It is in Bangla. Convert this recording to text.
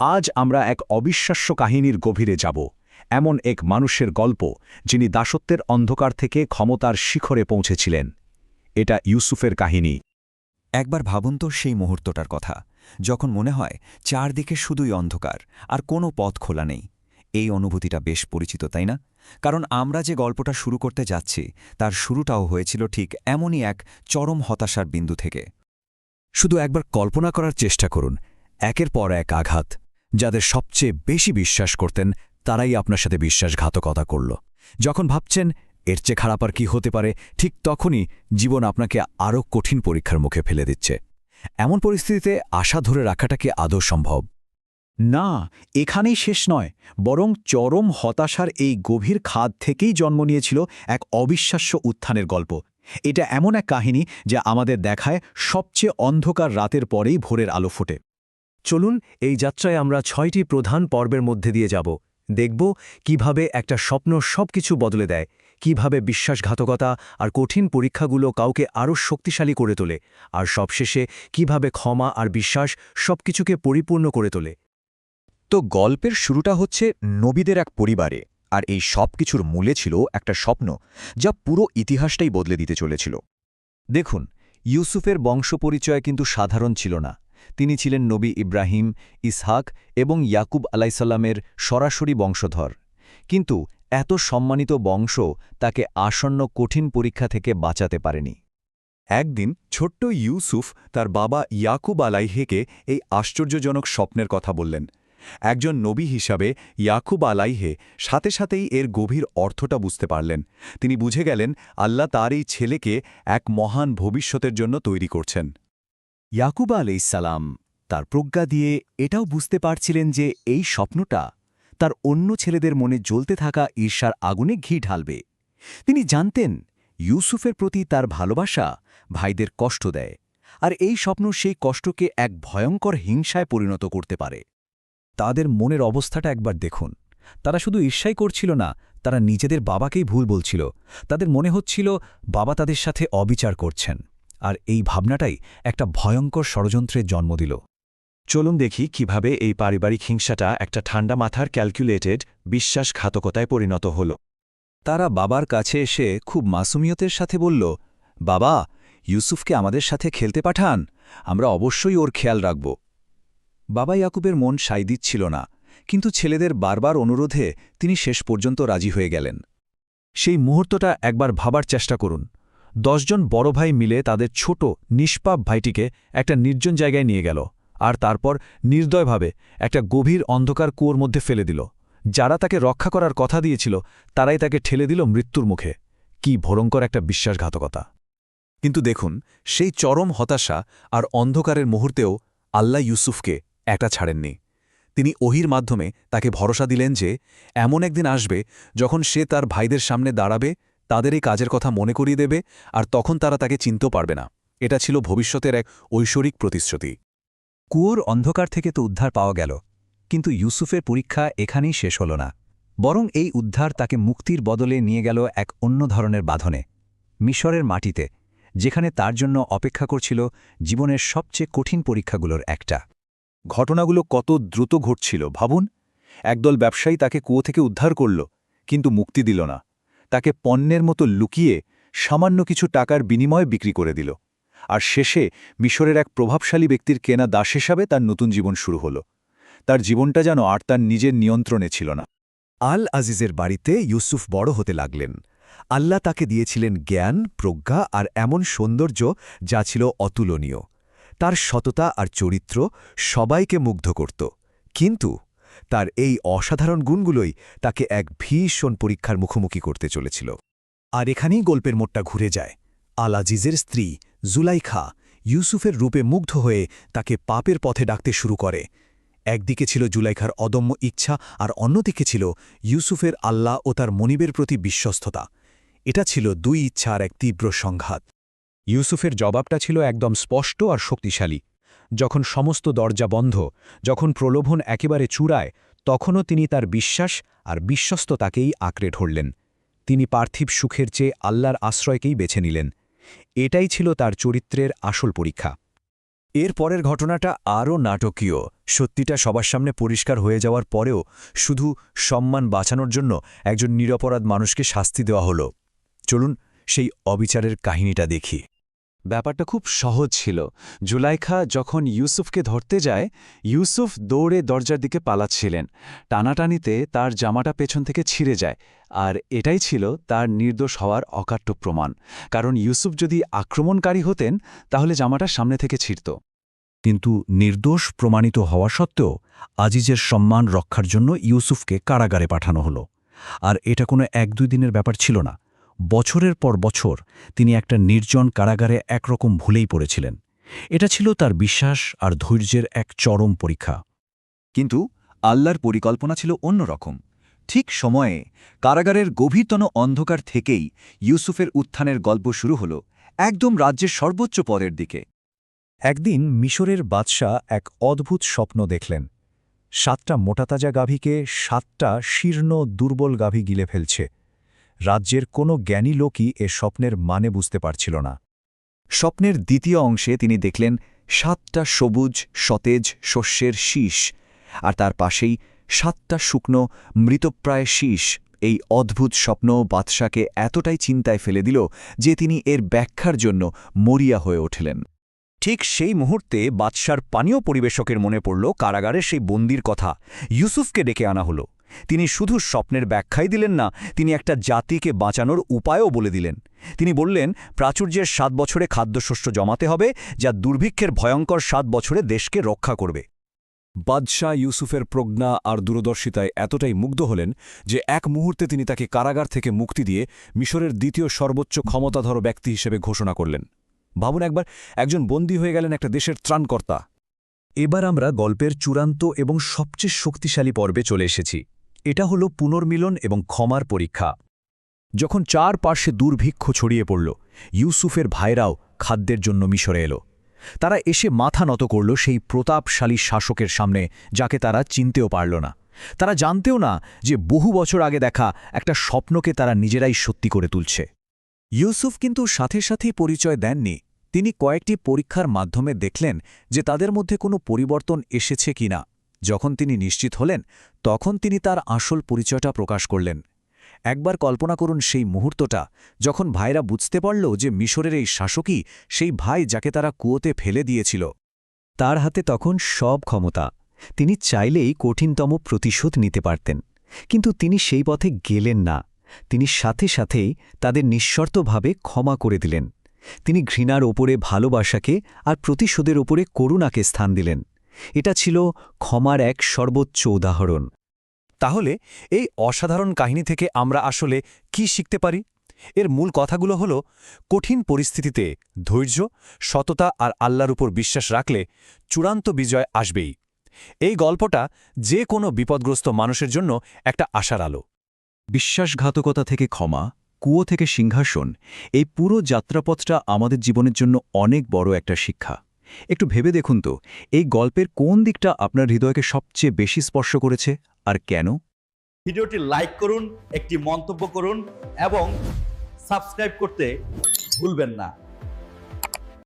আজ আমরা এক অবিশ্বাস্য কাহিনীর গভীরে যাব এমন এক মানুষের গল্প যিনি দাসত্বের অন্ধকার থেকে ক্ষমতার শিখরে পৌঁছেছিলেন। এটা ইউসুফের কাহিনী। একবার ভাবুন তো সেই মুহূর্তটার কথা যখন মনে হয় চারদিকে শুধুই অন্ধকার আর কোনো পথ খোলা নেই। এই অনুভূতিটা বেশ পরিচিত তাই না? কারণ আমরা যে গল্পটা শুরু করতে যাচ্ছি তার শুরুটাও হয়েছিল ঠিক এমনই এক চরম হতাশার বিন্দু থেকে। শুধু একবার কল্পনা করার চেষ্টা করুন একের পর এক আঘাত। যাদের সবচেয়ে বেশি বিশ্বাস করতেন, তারাই আপনার সাথে বিশ্বাসঘাতকতা করল। যখন ভাবছেন, এর চেয়ে খারাপ আর কি হতে পারে? ঠিক তখনই জীবন আপনাকে আরও কঠিন পরীক্ষার মুখে ফেলে দিচ্ছে। এমন পরিস্থিতিতে আশা ধরে রাখাটা কি আদৌ সম্ভব? না, এখানেই শেষ নয়। বরং চরম হতাশার এই গভীর খাদ থেকেই জন্ম নিয়েছিল এক অবিশ্বাস্য উত্থানের গল্প। এটা এমন এক কাহিনী যা আমাদের দেখায় সবচেয়ে অন্ধকার রাতের পরেই ভোরের আলো ফোটে। চলুন এই যাত্রায় আমরা ছয়টি প্রধান পর্বের মধ্যে দিয়ে যাব। দেখব কীভাবে একটা স্বপ্ন সবকিছু বদলে দেয়, কীভাবে বিশ্বাসঘাতকতা আর কঠিন পরীক্ষাগুলো কাউকে আরও শক্তিশালী করে তোলে, আর সবশেষে কীভাবে ক্ষমা আর বিশ্বাস সবকিছুকে পরিপূর্ণ করে তোলে। তো গল্পের শুরুটা হচ্ছে নবীদের এক পরিবারে, আর এই সব কিছুর মূলে ছিল একটা স্বপ্ন যা পুরো ইতিহাসটাই বদলে দিতে চলেছিল। দেখুন, ইউসুফের বংশপরিচয় কিন্তু সাধারণ ছিল না। তিনি ছিলেন নবী ইব্রাহিম, ইসহাক এবং ইয়াকুব আলাইসাল্লামের সরাসরি বংশধর। কিন্তু এত সম্মানিত বংশ তাকে আসন্ন কঠিন পরীক্ষা থেকে বাঁচাতে পারেনি। একদিন ছোট্ট ইউসুফ তার বাবা ইয়াকুব আলাইহেকে এই আশ্চর্যজনক স্বপ্নের কথা বললেন। একজন নবী হিসাবে ইয়াকুব আলাইহে সাথে সাথেই এর গভীর অর্থটা বুঝতে পারলেন। তিনি বুঝে গেলেন, আল্লাহ তার এই ছেলেকে এক মহান ভবিষ্যতের জন্য তৈরি করছেন। ইয়াকুব আলাইসালাম তার প্রজ্ঞা দিয়ে এটাও বুঝতে পারছিলেন যে এই স্বপ্নটা তার অন্য ছেলেদের মনে জ্বলতে থাকা ঈর্ষার আগুনে ঘি ঢালবে। তিনি জানতেন ইউসুফের প্রতি তার ভালোবাসা ভাইদের কষ্ট দেয় আর এই স্বপ্ন সেই কষ্টকে এক ভয়ঙ্কর হিংসায় পরিণত করতে পারে। তাদের মনের অবস্থাটা একবার দেখুন। তারা শুধু ঈর্ষাই করছিল না, তারা নিজেদের বাবাকেই ভুল বলছিল। তাদের মনে হচ্ছিল বাবা তাদের সাথে অবিচার করছেন। আর এই ভাবনাটাই একটা ভয়ঙ্কর ষড়যন্ত্রের জন্ম দিল। চলুন দেখি কীভাবে এই পারিবারিক হিংসাটা একটা ঠান্ডা মাথার ক্যালকুলেটেড বিশ্বাসঘাতকতায় পরিণত হল। তারা বাবার কাছে এসে খুব মাসুমিয়তের সাথে বলল, বাবা, ইউসুফকে আমাদের সাথে খেলতে পাঠান, আমরা অবশ্যই ওর খেয়াল রাখব। বাবা ইয়াকুবের মন সাই দিচ্ছিল না, কিন্তু ছেলেদের বারবার অনুরোধে তিনি শেষ পর্যন্ত রাজি হয়ে গেলেন। সেই মুহূর্তটা একবার ভাবার চেষ্টা করুন। দশজন বড় ভাই মিলে তাদের ছোট, নিষ্পাপ ভাইটিকে একটা নির্জন জায়গায় নিয়ে গেল আর তারপর নির্দয়ভাবে একটা গভীর অন্ধকার কুয়োর মধ্যে ফেলে দিল। যারা তাকে রক্ষা করার কথা দিয়েছিল, তারাই তাকে ঠেলে দিল মৃত্যুর মুখে। কি ভয়ঙ্কর একটা বিশ্বাসঘাতকতা। কিন্তু দেখুন, সেই চরম হতাশা আর অন্ধকারের মুহূর্তেও আল্লাহ ইউসুফকে একটা ছাড়েননি। তিনি ওহির মাধ্যমে তাকে ভরসা দিলেন যে, এমন একদিন আসবে যখন সে তার ভাইদের সামনে দাঁড়াবে তাদের এই কাজের কথা মনে করিয়ে দেবে আর তখন তারা তাকে চিনতেও পারবে না। এটা ছিল ভবিষ্যতের এক ঐশ্বরিক প্রতিশ্রুতি। কুয়োর অন্ধকার থেকে তো উদ্ধার পাওয়া গেল, কিন্তু ইউসুফের পরীক্ষা এখানেই শেষ হল না। বরং এই উদ্ধার তাকে মুক্তির বদলে নিয়ে গেল এক অন্য ধরনের বাঁধনে, মিশরের মাটিতে, যেখানে তার জন্য অপেক্ষা করছিল জীবনের সবচেয়ে কঠিন পরীক্ষাগুলোর একটা। ঘটনাগুলো কত দ্রুত ঘটছিল, ভাবুন? একদল ব্যবসায়ী তাকে কুয়ো থেকে উদ্ধার করল, কিন্তু মুক্তি দিল না। তাকে পণ্যের মতো লুকিয়ে সামান্য কিছু টাকার বিনিময়ে বিক্রি করে দিল। আর শেষে মিশরের এক প্রভাবশালী ব্যক্তির কেনা দাস হিসাবে তার নতুন জীবন শুরু হল। তার জীবনটা যেন আর তার নিজের নিয়ন্ত্রণে ছিল না। আল আজিজের বাড়িতে ইউসুফ বড় হতে লাগলেন। আল্লাহ তাকে দিয়েছিলেন জ্ঞান, প্রজ্ঞা আর এমন সৌন্দর্য যা ছিল অতুলনীয়। তার সততা আর চরিত্র সবাইকে মুগ্ধ করত। কিন্তু তার এই অসাধারণ গুণগুলোই তাকে এক ভীষণ পরীক্ষার মুখোমুখি করতে চলেছিল। আর এখানেই গল্পের মোটটা ঘুরে যায়। আলাজিজের স্ত্রী জুলাইখা ইউসুফের রূপে মুগ্ধ হয়ে তাকে পাপের পথে ডাকতে শুরু করে। একদিকে ছিল জুলাইখার অদম্য ইচ্ছা আর অন্যদিকে ছিল ইউসুফের আল্লাহ ও তার মনিবের প্রতি বিশ্বস্ততা। এটা ছিল দুই ইচ্ছার এক তীব্র সংঘাত। ইউসুফের জবাবটা ছিল একদম স্পষ্ট আর শক্তিশালী। যখন সমস্ত দরজা বন্ধ, যখন প্রলোভন একেবারে চূড়ায়, তখনও তিনি তার বিশ্বাস আর বিশ্বস্ততাকেই আঁকড়ে ধরলেন। তিনি পার্থিব সুখের চেয়ে আল্লাহর আশ্রয়কেই বেছে নিলেন। এটাই ছিল তার চরিত্রের আসল পরীক্ষা। এর পরের ঘটনাটা আরও নাটকীয়। সত্যিটা সবার সামনে পরিষ্কার হয়ে যাওয়ার পরেও শুধু সম্মান বাঁচানোর জন্য একজন নিরপরাধ মানুষকে শাস্তি দেওয়া হলো। চলুন সেই অবিচারের কাহিনীটা দেখি। ব্যাপারটা খুব সহজ ছিল। জুলাইখা যখন ইউসুফকে ধরতে যায়, ইউসুফ দৌড়ে দরজার দিকে পালাচ্ছিলেন। টানাটানিতে তার জামাটা পেছন থেকে ছিঁড়ে যায়, আর এটাই ছিল তার নির্দোষ হওয়ার অকাট্য প্রমাণ। কারণ ইউসুফ যদি আক্রমণকারী হতেন, তাহলে জামাটা সামনে থেকে ছিঁড়ত। কিন্তু নির্দোষ প্রমাণিত হওয়া সত্ত্বেও আজিজের সম্মান রক্ষার জন্য ইউসুফকে কারাগারে পাঠানো হলো। আর এটা কোনো এক দুই দিনের ব্যাপার ছিল না। বছরের পর বছর তিনি একটা নির্জন কারাগারে একরকম ভুলেই পড়েছিলেন। এটা ছিল তার বিশ্বাস আর ধৈর্যের এক চরম পরীক্ষা। কিন্তু আল্লাহর পরিকল্পনা ছিল অন্যরকম ঠিক সময়ে কারাগারের গভীরতন অন্ধকার থেকেই ইউসুফের উত্থানের গল্প শুরু হল একদম রাজ্যের সর্বোচ্চ পদের দিকে। একদিন মিশরের বাদশাহ এক অদ্ভুত স্বপ্ন দেখলেন। সাতটা মোটাতাজা গাভীকে সাতটা শীর্ণ দুর্বল গাভী গিলে ফেলছে। রাজ্যের কোনো জ্ঞানী লোকই এ স্বপ্নের মানে বুঝতে পারছিল না। স্বপ্নের দ্বিতীয় অংশে তিনি দেখলেন সাতটা সবুজ, সতেজ শস্যের শীষ, আর তার পাশেই সাতটা শুকনো, মৃতপ্রায় শীষ। এই অদ্ভুত স্বপ্ন বাদশাকে এতটাই চিন্তায় ফেলে দিল যে তিনি এর ব্যাখ্যার জন্য মরিয়া হয়ে উঠলেন ঠিক সেই মুহূর্তে বাদশার পানীয় পরিবেশকের মনে পড়ল কারাগারে সেই বন্দির কথা। ইউসুফকে ডেকে আনা হলো। তিনি শুধু স্বপ্নের ব্যাখ্যাই দিলেন না, তিনি একটা জাতিকে বাঁচানোর উপায়ও বলে দিলেন। তিনি বললেন, প্রাচুর্যের সাত বছরে খাদ্যশস্য জমাতে হবে, যা দুর্ভিক্ষের ভয়ঙ্কর সাত বছরে দেশকে রক্ষা করবে। বাদশাহ ইউসুফের প্রজ্ঞা আর দূরদর্শিতায় এতটাই মুগ্ধ হলেন যে এক মুহূর্তে তিনি তাকে কারাগার থেকে মুক্তি দিয়ে মিশরের দ্বিতীয় সর্বোচ্চ ক্ষমতাধর ব্যক্তি হিসেবে ঘোষণা করলেন। ভাবুন একবার, একজন বন্দী হয়ে গেলেন একটা দেশের ত্রাণকর্তা। এবার আমরা গল্পের চূড়ান্ত এবং সবচেয়ে শক্তিশালী পর্বে চলে এসেছি। এটা হলো পুনর্মিলন এবং ক্ষমার পরীক্ষা। যখন চার পার্শ্বে দুর্ভিক্ষ ছড়িয়ে পড়ল, ইউসুফের ভাইরাও খাদ্যের জন্য মিশরে এলো। তারা এসে মাথা নত করল সেই প্রতাপশালী শাসকের সামনে, যাকে তারা চিনতেও পারল না। তারা জানতেও না যে বহু বছর আগে দেখা একটা স্বপ্নকে তারা নিজেরাই সত্যি করে তুলছে। ইউসুফ কিন্তু সাথে সাথেই পরিচয় দেননি। তিনি কয়েকটি পরীক্ষার মাধ্যমে দেখলেন যে তাদের মধ্যে কোনো পরিবর্তন এসেছে কিনা। যখন তিনি নিশ্চিত হলেন, তখন তিনি তার আসল পরিচয়টা প্রকাশ করলেন। একবার কল্পনা করুন সেই মুহূর্তটা, যখন ভাইরা বুঝতে পারল যে মিশরের এই শাসকই সেই ভাই যাকে তারা কুয়োতে ফেলে দিয়েছিল। তার হাতে তখন সব ক্ষমতা। তিনি চাইলেই কঠিনতম প্রতিশোধ নিতে পারতেন। কিন্তু তিনি সেই পথে গেলেন না। তিনি সাথে সাথেই তাদের নিঃশর্তভাবে ক্ষমা করে দিলেন। তিনি ঘৃণার ওপরে ভালোবাসাকে আর প্রতিশোধের ওপরে করুণাকে স্থান দিলেন। এটা ছিল ক্ষমার এক সর্বোচ্চ উদাহরণ। তাহলে, এই অসাধারণ কাহিনী থেকে আমরা আসলে কি শিখতে পারি? এর মূল কথাগুলো হল, কঠিন পরিস্থিতিতে ধৈর্য, সততা আর আল্লাহর উপর বিশ্বাস রাখলে চূড়ান্ত বিজয় আসবেই। এই গল্পটা যে কোনো বিপদগ্রস্ত মানুষের জন্য একটা আশার আলো। বিশ্বাসঘাতকতা থেকে ক্ষমা, কুয়ো থেকে সিংহাসন, এই পুরো যাত্রাপথটা আমাদের জীবনের জন্য অনেক বড় একটা শিক্ষা। একটু ভেবে দেখুন তো, এই গল্পের কোন দিকটা আপনার হৃদয়কে সবচেয়ে বেশি স্পর্শ করেছে আর কেন? ভিডিওটি লাইক করুন, একটি মন্তব্য করুন এবং সাবস্ক্রাইব করতে ভুলবেন না।